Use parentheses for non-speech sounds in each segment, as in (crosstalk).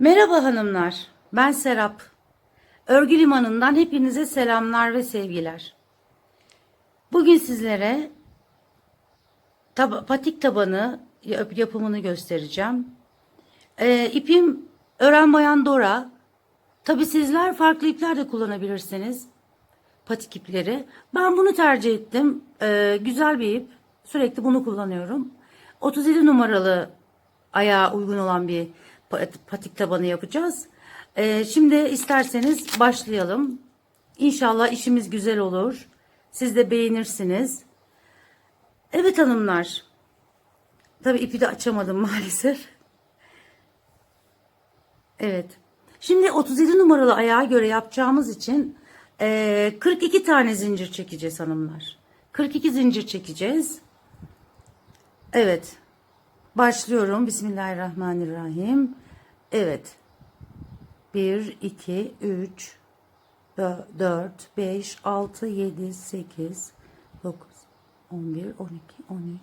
Merhaba hanımlar, ben Serap. Örgü Limanı'ndan hepinize selamlar ve sevgiler. Bugün sizlere tab- patik tabanı yap- yapımını göstereceğim. Ee, ipim Ören Bayan Dora. Tabi sizler farklı ipler de kullanabilirsiniz. Patik ipleri. Ben bunu tercih ettim. Ee, güzel bir ip. Sürekli bunu kullanıyorum. 37 numaralı ayağa uygun olan bir patik tabanı yapacağız. Ee, şimdi isterseniz başlayalım. İnşallah işimiz güzel olur. Siz de beğenirsiniz. Evet hanımlar. Tabii ipi de açamadım (laughs) maalesef. Evet. Şimdi 37 numaralı ayağa göre yapacağımız için eee, 42 tane zincir çekeceğiz hanımlar. 42 zincir çekeceğiz. Evet. Başlıyorum. Bismillahirrahmanirrahim. Evet. 1, 2, 3, 4, 5, 6, 7, 8, 9, 11, 12, 13,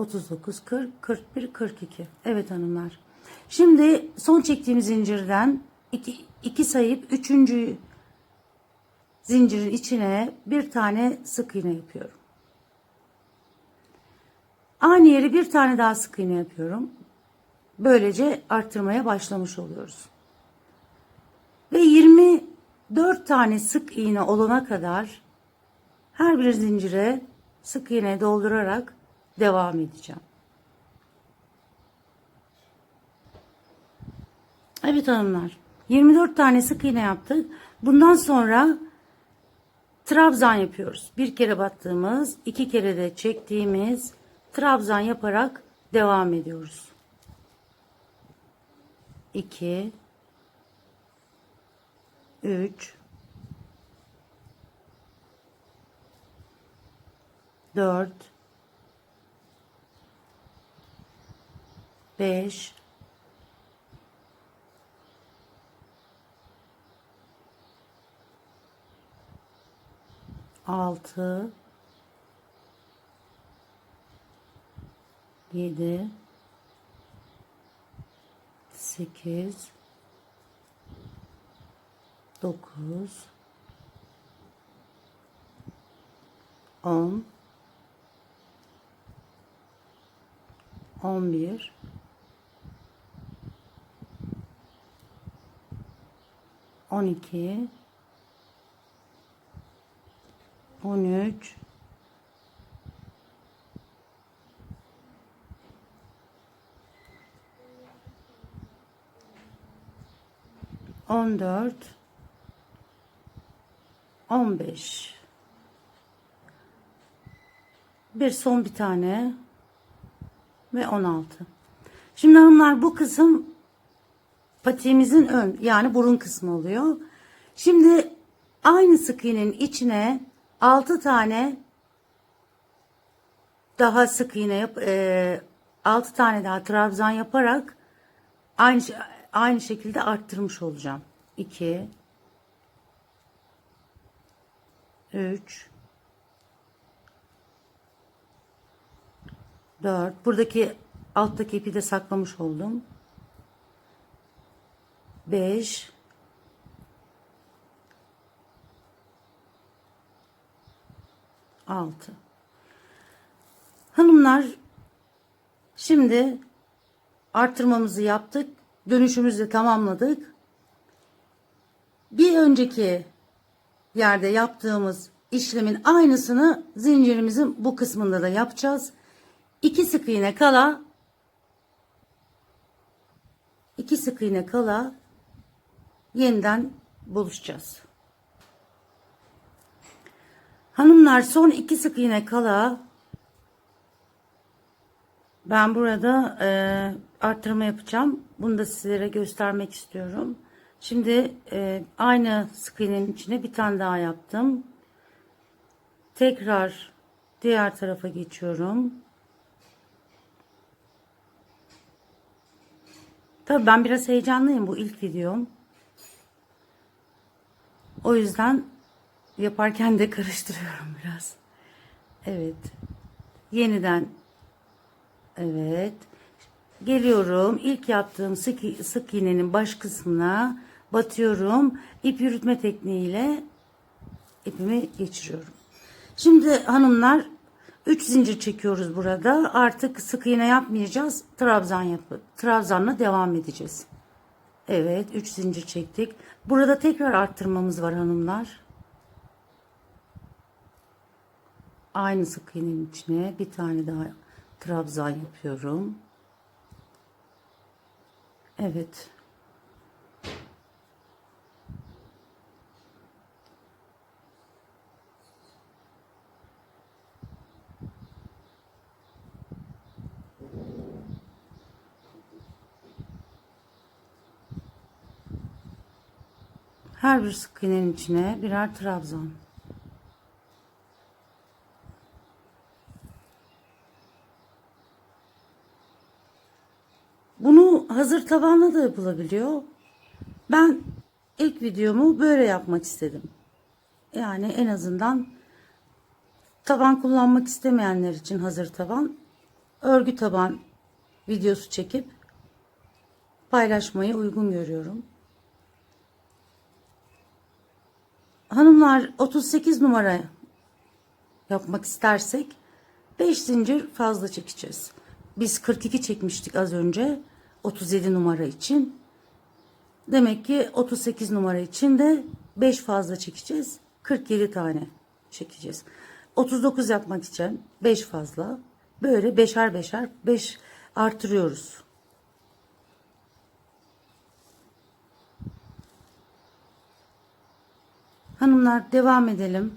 39, 40, 41, 42. Evet hanımlar. Şimdi son çektiğim zincirden iki, iki sayıp üçüncü zincirin içine bir tane sık iğne yapıyorum. Aynı yeri bir tane daha sık iğne yapıyorum. Böylece arttırmaya başlamış oluyoruz. Ve 24 tane sık iğne olana kadar her bir zincire sık iğne doldurarak devam edeceğim. Evet hanımlar. 24 tane sık iğne yaptık. Bundan sonra trabzan yapıyoruz. Bir kere battığımız, iki kere de çektiğimiz trabzan yaparak devam ediyoruz. 2 3 4 5 6 7 8 9 10 11 12 13 14 15 bir son bir tane ve 16 şimdi hanımlar bu kısım patiğimizin ön yani burun kısmı oluyor. Şimdi aynı sık iğnenin içine 6 tane daha sık iğne yap e, 6 tane daha trabzan yaparak aynı aynı şekilde arttırmış olacağım. 2 3 4 buradaki alttaki ipi de saklamış oldum 5 6 Hanımlar şimdi artırmamızı yaptık. Dönüşümüzü tamamladık. Bir önceki yerde yaptığımız işlemin aynısını zincirimizin bu kısmında da yapacağız. İki sık iğne kala iki sık iğne kala yeniden buluşacağız. Hanımlar son iki sık iğne kala ben burada e, arttırma yapacağım. Bunu da sizlere göstermek istiyorum. Şimdi e, aynı sık iğnenin içine bir tane daha yaptım. Tekrar diğer tarafa geçiyorum. Tabii ben biraz heyecanlıyım bu ilk videom. O yüzden yaparken de karıştırıyorum (laughs) biraz. Evet. Yeniden. Evet. Geliyorum. İlk yaptığım sık, sık iğnenin baş kısmına batıyorum. İp yürütme tekniğiyle ipimi geçiriyorum. Şimdi hanımlar 3 zincir çekiyoruz burada. Artık sık iğne yapmayacağız. Trabzan yapı. Trabzanla devam edeceğiz. Evet 3 zincir çektik. Burada tekrar arttırmamız var hanımlar. Aynı sık iğnenin içine bir tane daha trabzan yapıyorum. Evet. Her bir sık içine birer trabzan. Bunu hazır tabanla da yapılabiliyor. Ben ilk videomu böyle yapmak istedim. Yani en azından taban kullanmak istemeyenler için hazır taban, örgü taban videosu çekip paylaşmayı uygun görüyorum. Hanımlar 38 numara yapmak istersek 5 zincir fazla çekeceğiz. Biz 42 çekmiştik az önce 37 numara için. Demek ki 38 numara için de 5 fazla çekeceğiz. 47 tane çekeceğiz. 39 yapmak için 5 fazla. Böyle beşer beşer 5 artırıyoruz. Hanımlar devam edelim.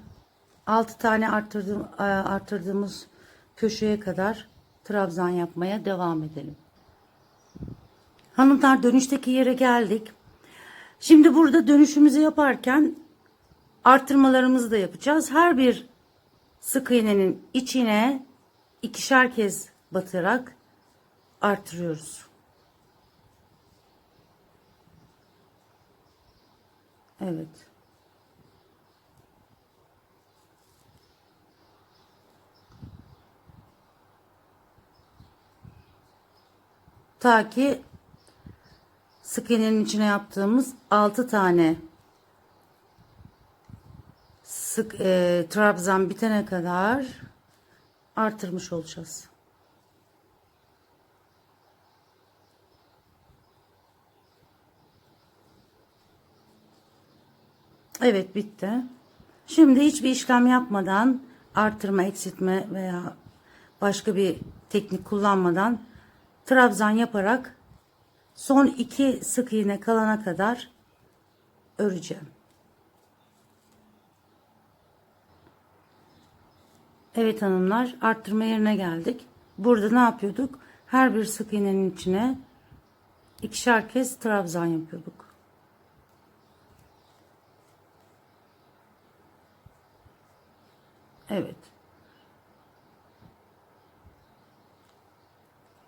6 tane arttırdım, e, arttırdığımız köşeye kadar trabzan yapmaya devam edelim. Hanımlar dönüşteki yere geldik. Şimdi burada dönüşümüzü yaparken arttırmalarımızı da yapacağız. Her bir sık iğnenin içine ikişer kez batırarak artırıyoruz. Evet. Ta ki sık iğnenin içine yaptığımız 6 tane sık e, trabzan bitene kadar artırmış olacağız. Evet bitti. Şimdi hiçbir işlem yapmadan artırma, eksiltme veya başka bir teknik kullanmadan trabzan yaparak son iki sık iğne kalana kadar öreceğim. Evet hanımlar arttırma yerine geldik. Burada ne yapıyorduk? Her bir sık iğnenin içine ikişer kez trabzan yapıyorduk. Evet.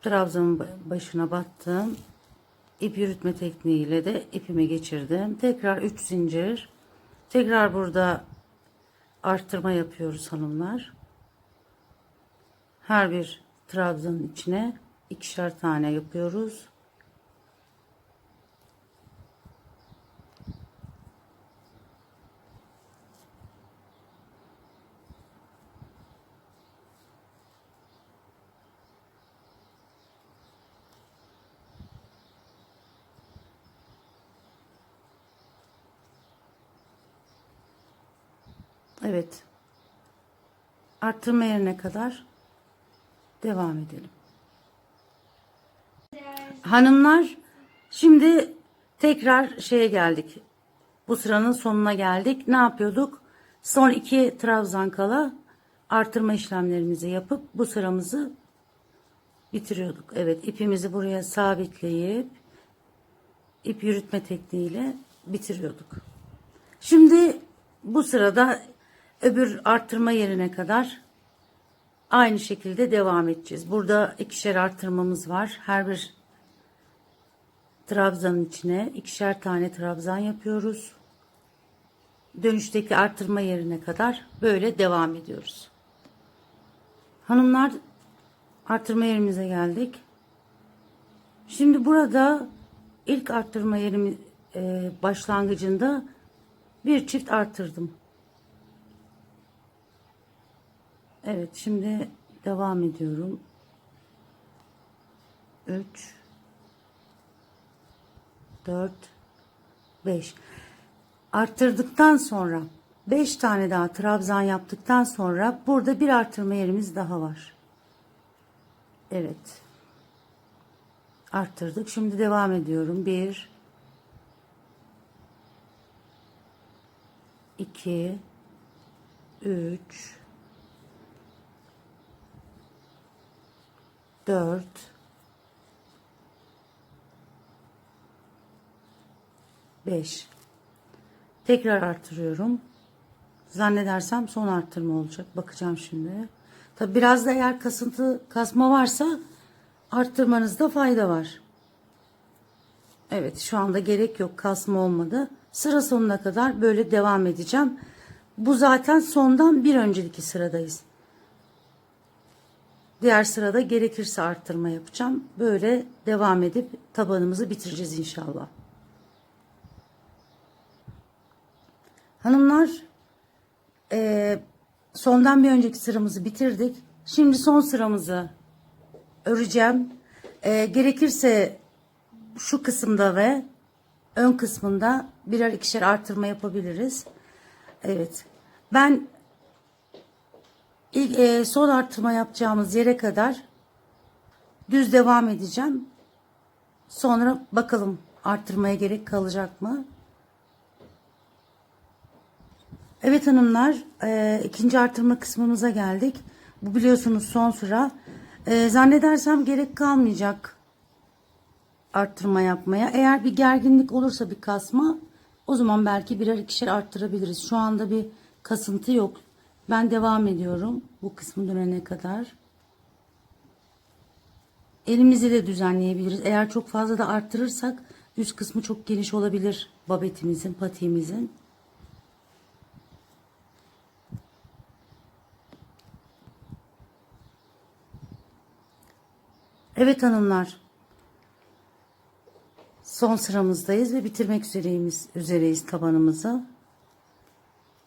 Trabzanın başına battım. İp yürütme tekniğiyle de ipimi geçirdim. Tekrar 3 zincir. Tekrar burada arttırma yapıyoruz hanımlar. Her bir trabzanın içine ikişer tane yapıyoruz. Evet. Arttırma yerine kadar devam edelim. Hanımlar şimdi tekrar şeye geldik. Bu sıranın sonuna geldik. Ne yapıyorduk? Son iki trabzan kala artırma işlemlerimizi yapıp bu sıramızı bitiriyorduk. Evet ipimizi buraya sabitleyip ip yürütme tekniğiyle bitiriyorduk. Şimdi bu sırada öbür arttırma yerine kadar aynı şekilde devam edeceğiz. Burada ikişer arttırmamız var. Her bir trabzanın içine ikişer tane trabzan yapıyoruz. Dönüşteki artırma yerine kadar böyle devam ediyoruz. Hanımlar artırma yerimize geldik. Şimdi burada ilk arttırma yerimi e, başlangıcında bir çift arttırdım. Evet şimdi devam ediyorum. 3 4 5 arttırdıktan sonra 5 tane daha trabzan yaptıktan sonra burada bir arttırma yerimiz daha var. Evet. Arttırdık. Şimdi devam ediyorum. 1 2 3 4 5 Tekrar artırıyorum. Zannedersem son arttırma olacak. Bakacağım şimdi. Tabi biraz da eğer kasıntı kasma varsa arttırmanızda fayda var. Evet şu anda gerek yok kasma olmadı. Sıra sonuna kadar böyle devam edeceğim. Bu zaten sondan bir önceki sıradayız. Diğer sırada gerekirse arttırma yapacağım. Böyle devam edip tabanımızı bitireceğiz inşallah. Hanımlar eee, sondan bir önceki sıramızı bitirdik. Şimdi son sıramızı öreceğim. Eee, gerekirse şu kısımda ve ön kısmında birer ikişer artırma yapabiliriz. Evet. Ben ilk e, son artırma yapacağımız yere kadar düz devam edeceğim. Sonra bakalım artırmaya gerek kalacak mı? Evet hanımlar e, ikinci artırma kısmımıza geldik. Bu biliyorsunuz son sıra. E, zannedersem gerek kalmayacak arttırma yapmaya. Eğer bir gerginlik olursa bir kasma o zaman belki birer ikişer arttırabiliriz. Şu anda bir kasıntı yok. Ben devam ediyorum bu kısmı dönene kadar. Elimizi de düzenleyebiliriz. Eğer çok fazla da arttırırsak üst kısmı çok geniş olabilir babetimizin, patiğimizin. Evet hanımlar. Son sıramızdayız ve bitirmek üzereyiz, üzereyiz tabanımızı.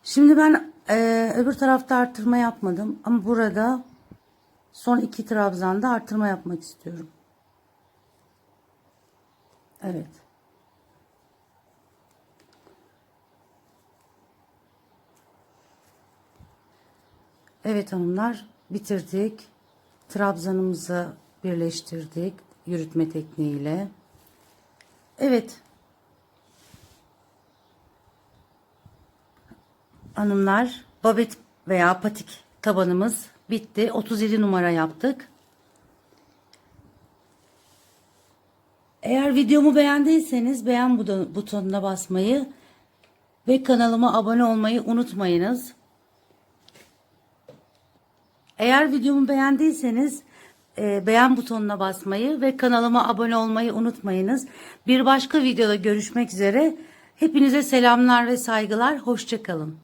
Şimdi ben e, öbür tarafta artırma yapmadım ama burada son iki trabzanda artırma yapmak istiyorum. Evet. Evet hanımlar bitirdik. Trabzanımızı birleştirdik yürütme tekniğiyle. Evet. Hanımlar babet veya patik tabanımız bitti. 37 numara yaptık. Eğer videomu beğendiyseniz beğen buton- butonuna basmayı ve kanalıma abone olmayı unutmayınız. Eğer videomu beğendiyseniz e, beğen butonuna basmayı ve kanalıma abone olmayı unutmayınız. Bir başka videoda görüşmek üzere. Hepinize selamlar ve saygılar. Hoşçakalın.